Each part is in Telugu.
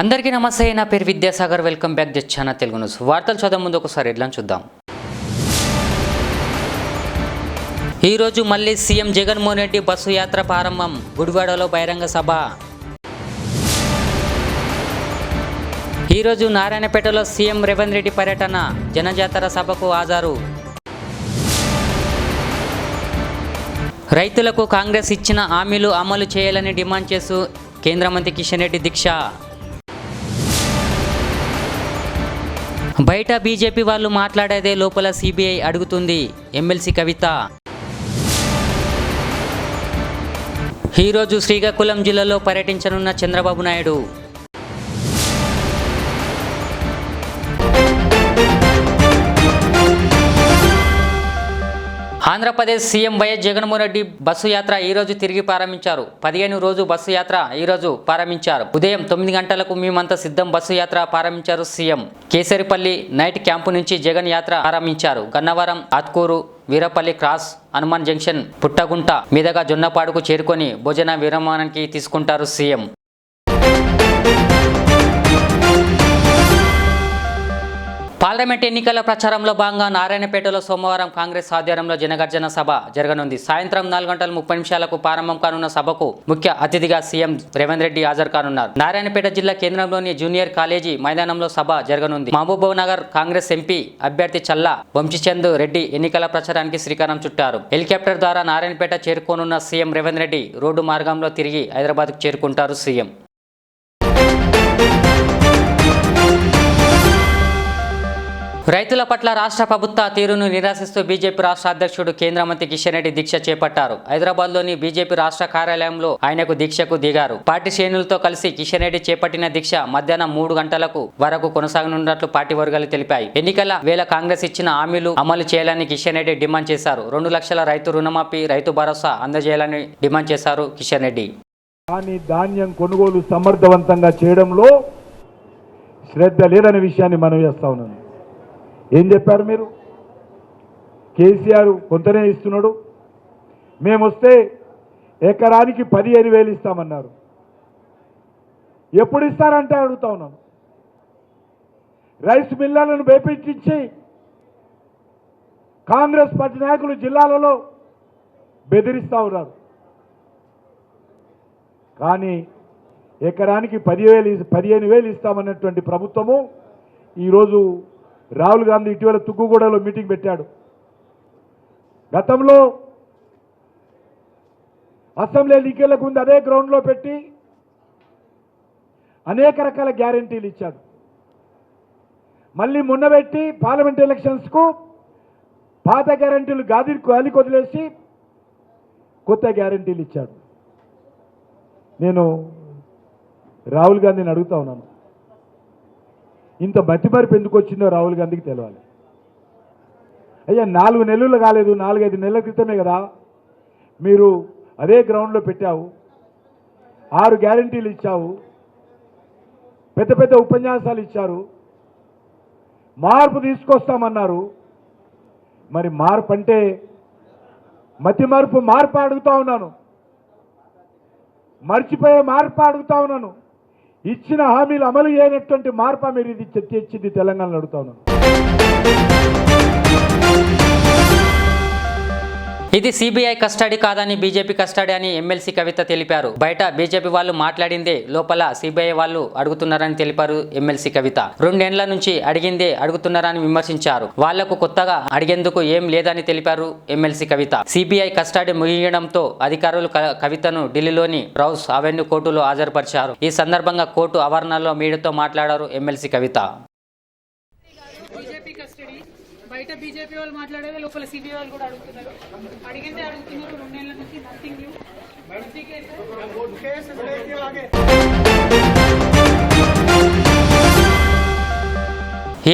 అందరికీ నమస్తే నా పేరు Vidyasagar welcome back the channel Telugu news. వార్తలు చదవ ముందు ఒకసారి ఎట్లా చూద్దాం. ఈరోజు మళ్ళీ సీఎం జగన్మోహన్ రెడ్డి బస్సు యాత్ర ప్రారంభం. గుడివాడలో బహిరంగ సభ. ఈరోజు నారాయణపేటలో సీఎం రేవంత్ రెడ్డి పర్యటన. జనజాతర సభకు హాజరు. రైతులకు కాంగ్రెస్ ఇచ్చిన హామీలు అమలు చేయాలని డిమాండ్ చేస్తూ కేంద్ర మంత్రి కిషన్ రెడ్డి దీక్ష. బయట బీజేపీ వాళ్ళు మాట్లాడేదే లోపల సిబిఐ అడుగుతుంది ఎమ్మెల్సీ కవిత. ఈరోజు శ్రీకాకుళం జిల్లాలో పర్యటించనున్న Chandrababu Naidu. Andhra Pradesh CM Y S Jaganmohan Reddy bus యాత్ర ఈ రోజు తిరిగి ప్రారంభించారు. పదిహేను రోజు బస్సు యాత్ర ఈ రోజు ప్రారంభించారు. ఉదయం తొమ్మిది గంటలకు మేమంతా సిద్ధం బస్సు యాత్ర ప్రారంభించారు సీఎం. కేసరిపల్లి నైట్ క్యాంపు నుంచి జగన్ యాత్ర ప్రారంభించారు. గన్నవరం ఆత్కూరు వీరపల్లి క్రాస్ హనుమాన్ జంక్షన్ పుట్టగుంట మీదుగా జొన్నపాడుకు చేరుకొని భోజన విరమణానికి తీసుకుంటారు సీఎం. పార్లమెంట్ ఎన్నికల ప్రచారంలో భాగంగా నారాయణపేటలో సోమవారం కాంగ్రెస్ ఆధ్వర్యంలో జనగర్జన సభ జరగనుంది. సాయంత్రం నాలుగు గంటల ముప్పై నిమిషాలకు ప్రారంభం కానున్న సభకు ముఖ్య అతిథిగా సీఎం రేవంత్ రెడ్డి హాజరు కానున్నారు. నారాయణపేట జిల్లా కేంద్రంలోని జూనియర్ కాలేజీ మైదానంలో సభ జరగనుంది. మహబూబ్ నగర్ కాంగ్రెస్ ఎంపీ అభ్యర్థి చల్లా వంశీచంద్ రెడ్డి ఎన్నికల ప్రచారానికి శ్రీకారం చుట్టారు. హెలికాప్టర్ ద్వారా నారాయణపేట చేరుకోనున్న సీఎం రేవంత్ రెడ్డి రోడ్డు మార్గంలో తిరిగి హైదరాబాద్కు చేరుకుంటారు సీఎం. రైతుల పట్ల రాష్ట్ర ప్రభుత్వ తీరును నిరాశిస్తూ బీజేపీ రాష్ట్ర అధ్యక్షుడు కేంద్ర మంత్రి కిషన్ రెడ్డి దీక్ష చేపట్టారు. హైదరాబాద్లోని బీజేపీ రాష్ట్ర కార్యాలయంలో ఆయనకు దీక్షకు దిగారు. పార్టీ శ్రేణులతో కలిసి కిషన్ రెడ్డి చేపట్టిన దీక్ష మధ్యాహ్నం మూడు గంటలకు వరకు కొనసాగనున్నట్లు పార్టీ వర్గాలు తెలిపాయి. ఎన్నికల వేళ కాంగ్రెస్ ఇచ్చిన హామీలు అమలు చేయాలని కిషన్ రెడ్డి డిమాండ్ చేశారు. రెండు లక్షల రైతు రుణమాఫీ రైతు భరోసా అందజేయాలని డిమాండ్ చేశారు కిషన్ రెడ్డి. కానీ ధాన్యం కొనుగోలు సమర్థవంతంగా చేయడంలో శ్రద్ధ లేదనే విషయాన్ని మనం చేస్తా ఉన్నాను ఏం చెప్పారు మీరు? కేసీఆర్ కొంతనే ఇస్తున్నాడు. మేము వస్తే ఎకరానికి పదిహేను వేలు ఇస్తామన్నారు. ఎప్పుడు ఇస్తారంటే అడుగుతా ఉన్నాను. రైస్ మిల్లర్లను వేపించి కాంగ్రెస్ పార్టీ నాయకులు జిల్లాలలో బెదిరిస్తా ఉన్నారు. కానీ ఎకరానికి పదివేలు పదిహేను వేలు ఇస్తామన్నటువంటి ప్రభుత్వము ఈరోజు రాహుల్ గాంధీ ఇటీవల తుక్కుగూడలో మీటింగ్ పెట్టాడు. గతంలో అసెంబ్లీ ఎన్నికలకు ముందు అదే గ్రౌండ్లో పెట్టి అనేక రకాల గ్యారంటీలు ఇచ్చాడు. మళ్ళీ మొన్న పెట్టి పార్లమెంట్ ఎలక్షన్స్కు పాత గ్యారంటీలు గాది గాలి వదిలేసి కొత్త గ్యారంటీలు ఇచ్చాడు. నేను రాహుల్ గాంధీని అడుగుతా ఉన్నాను. ఇంత మతిమరిపు ఎందుకు వచ్చిందో రాహుల్ గాంధీకి తెలవాలి. అయ్యా నాలుగు నెలలు కాలేదు నాలుగైదు నెలల క్రితమే కదా. మీరు అదే గ్రౌండ్లో పెట్టావు ఆరు గ్యారంటీలు ఇచ్చావు పెద్ద పెద్ద ఉపన్యాసాలు ఇచ్చారు మార్పు తీసుకొస్తామన్నారు. మరి మార్పు అంటే మతి మార్పు మార్పు అడుగుతా ఉన్నాను. మర్చిపోయే మార్పు అడుగుతా ఉన్నాను. ఇచ్చిన హామీలు అమలు చేయనటువంటి మార్ప మీరు ఇది తెచ్చింది తెలంగాణలో అడుగుతా ఉన్నాను ఇది సిబిఐ కస్టడీ కాదని బీజేపీ కస్టడీ అని ఎమ్మెల్సీ కవిత తెలిపారు. బయట బీజేపీ వాళ్ళు మాట్లాడిందే లోపల సిబిఐ వాళ్ళు అడుగుతున్నారని తెలిపారు ఎమ్మెల్సీ కవిత. రెండేండ్ల నుంచి అడిగిందే అడుగుతున్నారని విమర్శించారు. వాళ్ళకు కొత్తగా అడిగేందుకు ఏం లేదని తెలిపారు ఎమ్మెల్సీ కవిత. సిబిఐ కస్టడీ ముగియడంతో అధికారులు క- కవితను ఢిల్లీలోని రౌస్ అవెన్యూ కోర్టులో హాజరుపరిచారు. ఈ సందర్భంగా కోర్టు ఆవరణలో మీడియాతో మాట్లాడారు ఎమ్మెల్సీ కవిత బీజేపీ కస్టడీ బయట బీజేపీ వాళ్ళు మాట్లాడేది లోపల సిబిఐ వాళ్ళు కూడా అడుగుతున్నారు. అడిగిందే అడుగుతున్నారు రెండేళ్ళ నుంచి నథింగ్ న్యూ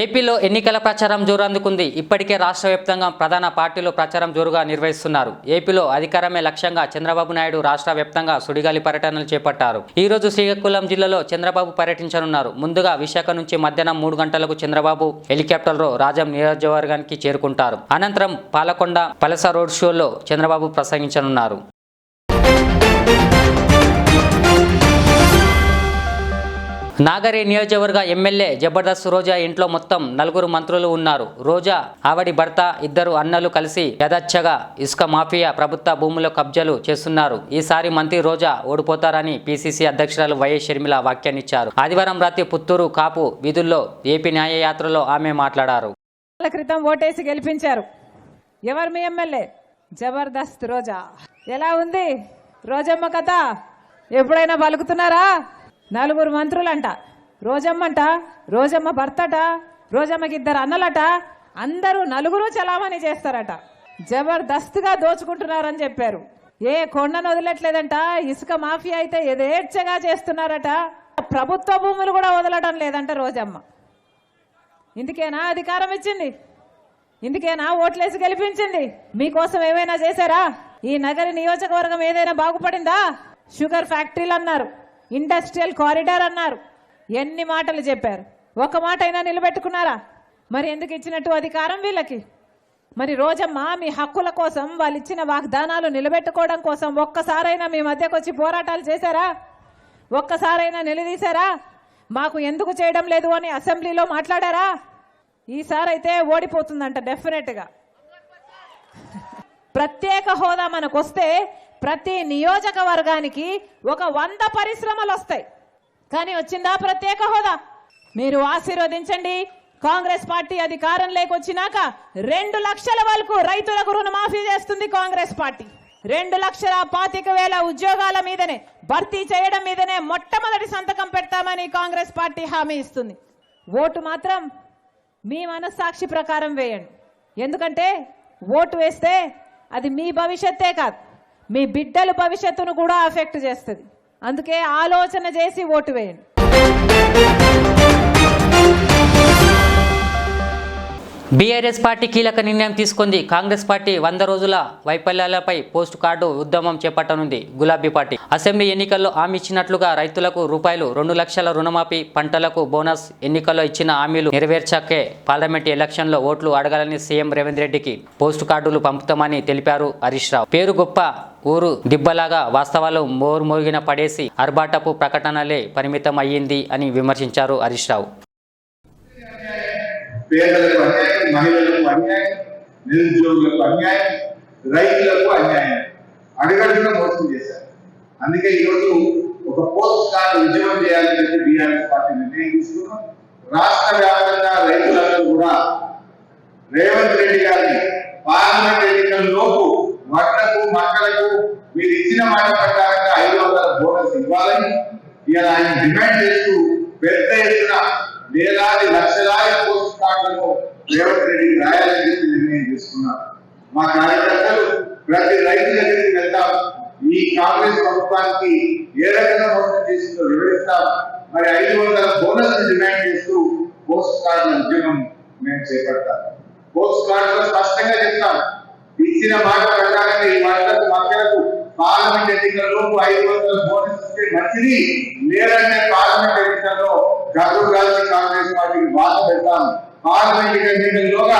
ఏపీలో ఎన్నికల ప్రచారం జోరందుకుంది. ఇప్పటికే రాష్ట్ర వ్యాప్తంగా ప్రధాన పార్టీలు ప్రచారం జోరుగా నిర్వహిస్తున్నారు. ఏపీలో అధికారమే లక్ష్యంగా చంద్రబాబు నాయుడు రాష్ట్ర వ్యాప్తంగా సుడిగాలి పర్యటనలు చేపట్టారు. ఈ రోజు శ్రీకాకుళం జిల్లాలో చంద్రబాబు పర్యటించనున్నారు. ముందుగా విశాఖ నుంచి మధ్యాహ్నం మూడు గంటలకు చంద్రబాబు హెలికాప్టర్లో రాజం నియోజకవర్గానికి చేరుకుంటారు. అనంతరం పాలకొండ పలస రోడ్ షోలో చంద్రబాబు ప్రసంగించనున్నారు. నాగరి నియోజకవర్గ ఎమ్మెల్యే జబర్దస్త్ రోజా ఇంట్లో మొత్తం నలుగురు మంత్రులు ఉన్నారు. రోజా ఆవిడి భర్త ఇద్దరు అన్నలు కలిసి యథచ్చగా ఇసుక మాఫియా ప్రభుత్వ భూముల కబ్జాలు చేస్తున్నారు. ఈసారి మంత్రి రోజా ఓడిపోతారని పిసిసి అధ్యక్షురాలు వైఎస్ షర్మిల వ్యాఖ్యానిచ్చారు ఆదివారం రాత్రి పుత్తూరు కాపు వీధుల్లో ఏపీ న్యాయయాత్రలో ఆమె మాట్లాడారు. క్రితం ఓటేసి గెలిపించారు. ఎవరు మీ ఎమ్మెల్యే? జబర్దస్త్ రోజా. ఎలా ఉంది? రోజమ్మ కథ? ఎప్పుడైనా పలుకుతున్నారా? నలుగురు మంత్రులంట. రోజమ్మంట రోజమ్మ భర్తట రోజమ్మకి ఇద్దరు అన్నలట. అందరూ నలుగురు చలామణి చేస్తారట. జబర్దస్త్గా దోచుకుంటున్నారని చెప్పారు. ఏ కొండను వదిలట్లేదంట ఇసుక మాఫియా అయితే యథేచ్ఛగా చేస్తున్నారట. ప్రభుత్వ భూములు కూడా వదలడం లేదంట రోజమ్మ. ఇందుకేనా అధికారం ఇచ్చింది? ఇందుకేనా ఓట్లేసి గెలిపించింది? మీకోసం ఏమైనా చేశారా? ఈ నగరి నియోజకవర్గం ఏదైనా బాగుపడిందా? షుగర్ ఫ్యాక్టరీలు అన్నారు. ఇండస్ట్రియల్ కారిడార్ అన్నారు. ఎన్ని మాటలు చెప్పారు. ఒక మాట అయినా నిలబెట్టుకున్నారా? మరి ఎందుకు ఇచ్చినట్టు అధికారం వీళ్ళకి? మరి రోజమ్మ మీ హక్కుల కోసం వాళ్ళు ఇచ్చిన వాగ్దానాలు నిలబెట్టుకోవడం కోసం ఒక్కసారైనా మీ మధ్యకు వచ్చి పోరాటాలు చేశారా? ఒక్కసారైనా నిలదీశారా? మాకు ఎందుకు చేయడం లేదు అని అసెంబ్లీలో మాట్లాడారా? ఈసారైతే ఓడిపోతుందంట డెఫినెట్గా. ప్రత్యేక హోదా మనకు వస్తే ప్రతి నియోజకవర్గానికి ఒక వంద పరిశ్రమలు వస్తాయి. కానీ వచ్చిందా ప్రత్యేక హోదా? మీరు ఆశీర్వదించండి. కాంగ్రెస్ పార్టీ అధికారం లేకొచ్చినాక రెండు లక్షల వరకు రైతులకు రుణమాఫీ చేస్తుంది కాంగ్రెస్ పార్టీ. రెండు లక్షల పాతిక వేల ఉద్యోగాల మీదనే భర్తీ చేయడం మీదనే మొట్టమొదటి సంతకం పెడతామని కాంగ్రెస్ పార్టీ హామీ ఇస్తుంది. ఓటు మాత్రం మీ మనస్సాక్షి ప్రకారం వేయండి. ఎందుకంటే ఓటు వేస్తే అది మీ భవిష్యత్తే కాదు. మీ బిడ్డల భవిష్యత్తును కూడా అఫెక్ట్ చేస్తుంది. అందుకే ఆలోచన చేసి ఓటు వేయండి. బీఆర్ఎస్ పార్టీ కీలక నిర్ణయం తీసుకుంది. కాంగ్రెస్ పార్టీ వంద రోజుల వైఫల్యాలపై పోస్ట్ కార్డు ఉద్యమం చేపట్టనుంది గులాబీ పార్టీ. అసెంబ్లీ ఎన్నికల్లో హామీ ఇచ్చినట్లుగా రైతులకు రూపాయలు రెండు లక్షల రుణమాఫీ పంటలకు బోనస్ ఎన్నికల్లో ఇచ్చిన హామీలు నెరవేర్చాకే పార్లమెంట్ ఎలక్షన్లో ఓట్లు అడగాలని సీఎం రేవంత్ రెడ్డికి పోస్ట్ కార్డులు పంపుతామని తెలిపారు హరీష్ రావు. పేరు గొప్ప ఊరు దిబ్బలాగా వాస్తవాలు మోరు మోగిన పడేసి అర్బాటపు ప్రకటనలే పరిమితం అయ్యింది అని విమర్శించారు హరీష్ రావు. అందుకే ఈరోజు ఒక పోస్ట్ కార్డు ఉద్యమం చేయాలని చెప్పి బీఆర్ఎస్ పార్టీ నిర్ణయం తీసుకున్నాం రాష్ట్ర వ్యాప్తంగా రైతులందరూ కూడా రేవంత్ రెడ్డి గారిని పార్లమెంట్ ఎన్నికల లోపు వడ్లకు మక్కలకు మీరు ఇచ్చిన మాట ప్రకారంగా ఐదు వందల బోనస్ ఇవ్వాలని ఇలా ఆయన డిమాండ్ చేస్తూ పెద్ద ఎత్తున వేలాది లక్షలాది పోస్ట్ కార్డులను రేవంత్ రెడ్డి రాయాలని చెప్పి నిర్ణయం చేసుకున్నారు మా కార్యకర్తలు ప్రతి రైతు దగ్గరికి వెళ్తాం. ఈ కాంగ్రెస్ ప్రభుత్వానికి ఏ రకంగా మోసం చేసిందో వివరిస్తాం. మరి ఐదు వందల బోనస్ డిమాండ్ చేస్తూ పోస్ట్ కార్డుల ఉద్యమం మేము చేపడతాం. పోస్ట్ కార్డులో స్పష్టంగా చెప్తాం. ఇచ్చిన మాట ప్రకారంగా ఈ వర్షాలకు మక్కలకు పార్లమెంట్ ఎన్నికల్లో ఐదు వందల బోనస్ ఇస్తే మంచిది లేదంటే పార్లమెంట్ ఎన్నికల్లో గడువు కాల్చి కాంగ్రెస్ పార్టీకి బాధ పెడతాం పార్లమెంట్ ఎన్నికల్లోగా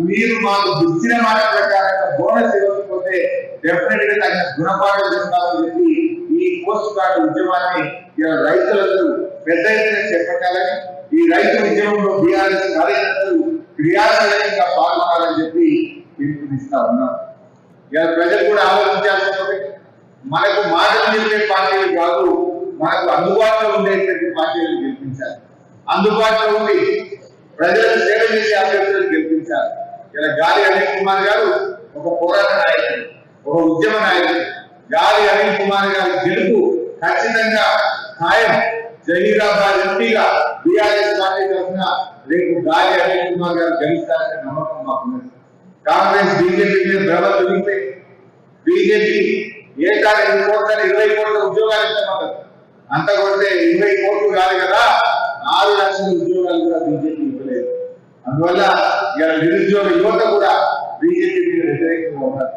మీరు మాకు ఇచ్చిన మాట ప్రకారంగా బోనస్ ఇవ్వకపోతే డెఫినెట్గా తగిన గుణపాఠం చేస్తామని చెప్పి ఈ పోస్ట్ కార్డు ఉద్యమాన్ని ఇలా రైతులందరూ పెద్ద ఎత్తున చేపట్టాలని ఈ రైతు ఉద్యమంలో బీఆర్ఎస్ కార్యకర్తలు క్రియాశీలంగా పాల్గొనాలని చెప్పి పిలుపునిస్తా ఉన్నారు ఇలా ప్రజలు కూడా ఆలోచించాల్సిన మనకు మాటలు చెప్పే పార్టీలు కాదు మనకు అందుబాటులో ఉండేటువంటి పార్టీలు గెలిపించాలి. అందుబాటులో ఉండి ప్రజలకు సేవ చేసే అభ్యర్థులను గెలిపించాలి. ఇలా గాలి అనిల్ కుమార్ గారు ఒక పోరాట నాయకుడు ఒక ఉద్యమ నాయకుడు. గాలి అనిల్ కుమార్ గారి గెలుపు ఖచ్చితంగా ఖాయం. జహీరాబాద్ ఎంపీగా బీఆర్ఎస్ పార్టీ తరఫున రేపు గాలి అనిల్ కుమార్ గారు గెలుస్తారనే నమ్మకం మాకున్నది కాంగ్రెస్ బీజేపీ మీద భ్రమ బీజేపీ ఏ కాదు ఇరవై కోట్ల ఇరవై కోట్ల ఉద్యోగాలు ఇస్తామన్నారు అంత కొడితే ఇరవై కోట్లు కాదు కదా? ఆరు లక్షల ఉద్యోగాలు కూడా బీజేపీ ఇవ్వలేదు. అందువల్ల ఇలా నిరుద్యోగ యువత కూడా బీజేపీ మీద వ్యతిరేకంగా ఉన్నారు.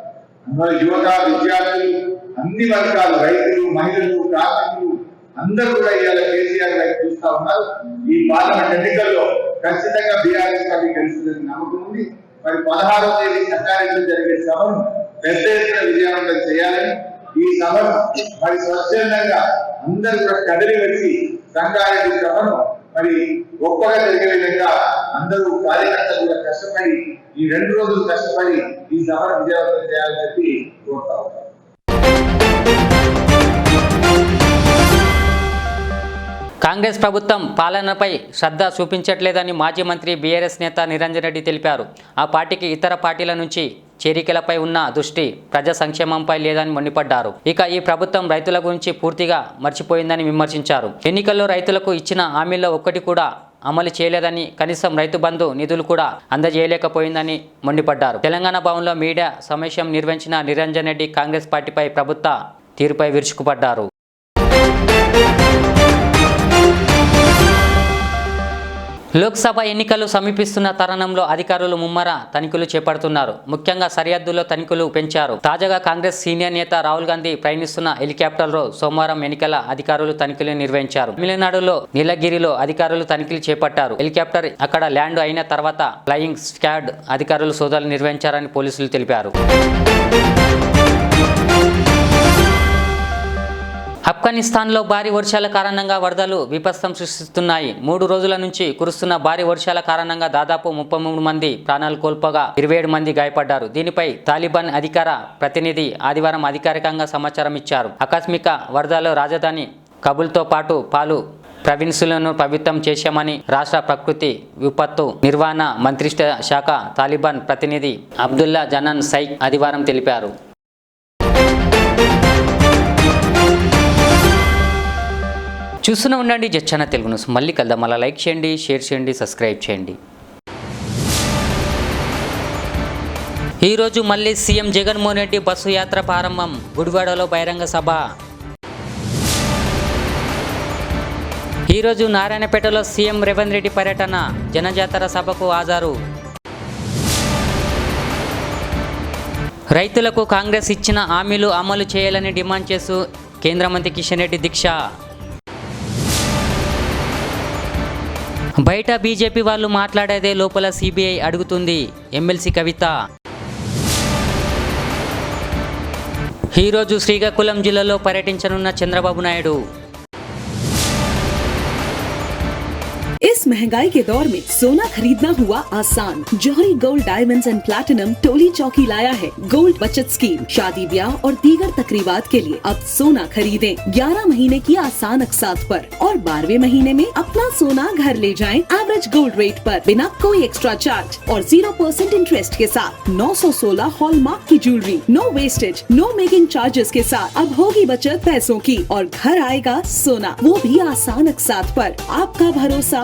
అందువల్ల యువత విద్యార్థులు అన్ని వర్గాలు రైతులు మహిళలు కార్మికులు అందరూ కూడా ఇవాళ కేసీఆర్ గారు చూస్తా ఉన్నారు. ఈ పార్లమెంట్ ఎన్నికల్లో ఖచ్చితంగా బీఆర్ఎస్ పార్టీ గెలుస్తుందని నమ్మకం ఉంది. మరి పదహారవ తేదీ సర్కారీలో జరిగే సభను పెద్ద ఎత్తున విజయవంతం చేయాలని ఈ సభను మరి స్వచ్ఛందంగా అందరూ కూడా కదిలి వచ్చి సంగారెడ్డి సభను మరి గొప్పగా జరిగే విధంగా అందరూ కార్యకర్తలు కూడా కష్టపడి ఈ రెండు రోజులు కష్టపడి ఈ సభను విజయవంతం చేయాలని చెప్పి కోరుతా కాంగ్రెస్ ప్రభుత్వం పాలనపై శ్రద్ధ చూపించట్లేదని మాజీ మంత్రి బీఆర్ఎస్ నేత నిరంజన్ రెడ్డి తెలిపారు. ఆ పార్టీకి ఇతర పార్టీల నుంచి చేరికలపై ఉన్న దృష్టి ప్రజా సంక్షేమంపై లేదని మండిపడ్డారు. ఇక ఈ ప్రభుత్వం రైతుల గురించి పూర్తిగా మర్చిపోయిందని విమర్శించారు. ఎన్నికల్లో రైతులకు ఇచ్చిన హామీల్లో ఒక్కటి కూడా అమలు చేయలేదని కనీసం రైతు బంధు నిధులు కూడా అందజేయలేకపోయిందని మండిపడ్డారు. తెలంగాణ భవన్లో మీడియా సమావేశం నిర్వహించిన నిరంజన్ రెడ్డి కాంగ్రెస్ పార్టీపై ప్రభుత్వ తీరుపై విరుచుకుపడ్డారు. లోక్సభ ఎన్నికలు సమీపిస్తున్న తరుణంలో అధికారులు ముమ్మర తనిఖీలు చేపడుతున్నారు. ముఖ్యంగా సరిహద్దుల్లో తనిఖీలు పెంచారు. తాజాగా కాంగ్రెస్ సీనియర్ నేత రాహుల్ గాంధీ ప్రయాణిస్తున్న హెలికాప్టర్లో సోమవారం ఎన్నికల అధికారులు తనిఖీలు నిర్వహించారు. తమిళనాడులో నీలగిరిలో అధికారులు తనిఖీలు చేపట్టారు. హెలికాప్టర్ అక్కడ ల్యాండ్ అయిన తర్వాత ఫ్లయింగ్ స్క్వాడ్ అధికారులు సోదాలు నిర్వహించారని పోలీసులు తెలిపారు. ఆఫ్ఘనిస్తాన్లో భారీ వర్షాల కారణంగా వరదలు విపస్తం సృష్టిస్తున్నాయి. మూడు రోజుల నుంచి కురుస్తున్న భారీ వర్షాల కారణంగా దాదాపు ముప్పై మూడు మంది ప్రాణాలు కోల్పోగా ఇరవై ఏడు మంది గాయపడ్డారు. దీనిపై తాలిబాన్ అధికార ప్రతినిధి ఆదివారం అధికారికంగా సమాచారం ఇచ్చారు. ఆకస్మిక వరదలు రాజధాని కబుల్తో పాటు పాలు ప్రవిన్సులను పవిత్రం చేశామని రాష్ట్ర ప్రకృతి విపత్తు నిర్వహణ మంత్రిత్వ శాఖ తాలిబాన్ ప్రతినిధి అబ్దుల్లా జనన్ సైక్ ఆదివారం తెలిపారు. చూస్తూనే ఉండండి జచ్చన తెలుగు న్యూస్ మళ్ళీ కలుద్దాం. అలా లైక్ చేయండి షేర్ చేయండి సబ్స్క్రైబ్ చేయండి. ఈరోజు మళ్ళీ సీఎం జగన్మోహన్ రెడ్డి బస్సు యాత్ర ప్రారంభం. గుడివాడలో బహిరంగ సభ. ఈరోజు నారాయణపేటలో సీఎం రేవంత్ రెడ్డి పర్యటన. జనజాతర సభకు హాజరు. రైతులకు కాంగ్రెస్ ఇచ్చిన హామీలు అమలు చేయాలని డిమాండ్ చేస్తూ కేంద్ర మంత్రి కిషన్ రెడ్డి దీక్ష. బయట బీజేపీ వాళ్ళు మాట్లాడేదే లోపల సిబిఐ అడుగుతుంది ఎమ్మెల్సీ కవిత. ఈరోజు శ్రీకాకుళం జిల్లాలో పర్యటించనున్న చంద్రబాబు నాయుడు. महँगाई के दौर में सोना खरीदना हुआ आसान। Jauhari gold diamonds and platinum Toli Chowki लाया है। गोल्ड बचत स्कीम शादी ब्याह और दीगर तकरीबात के लिए अब सोना खरीदे। ग्यारह महीने की आसान अकसात पर और बारहवें महीने में अपना सोना घर ले जाएँ एवरेज गोल्ड रेट पर बिना कोई एक्स्ट्रा चार्ज और ज़ीरो परसेंट इंटरेस्ट के साथ। 916 हॉलमार्क की jewellery no wastage no making charges के साथ। अब होगी बचत पैसों की और घर आएगा सोना। वो भी आसान अकसात पर। आपका भरोसा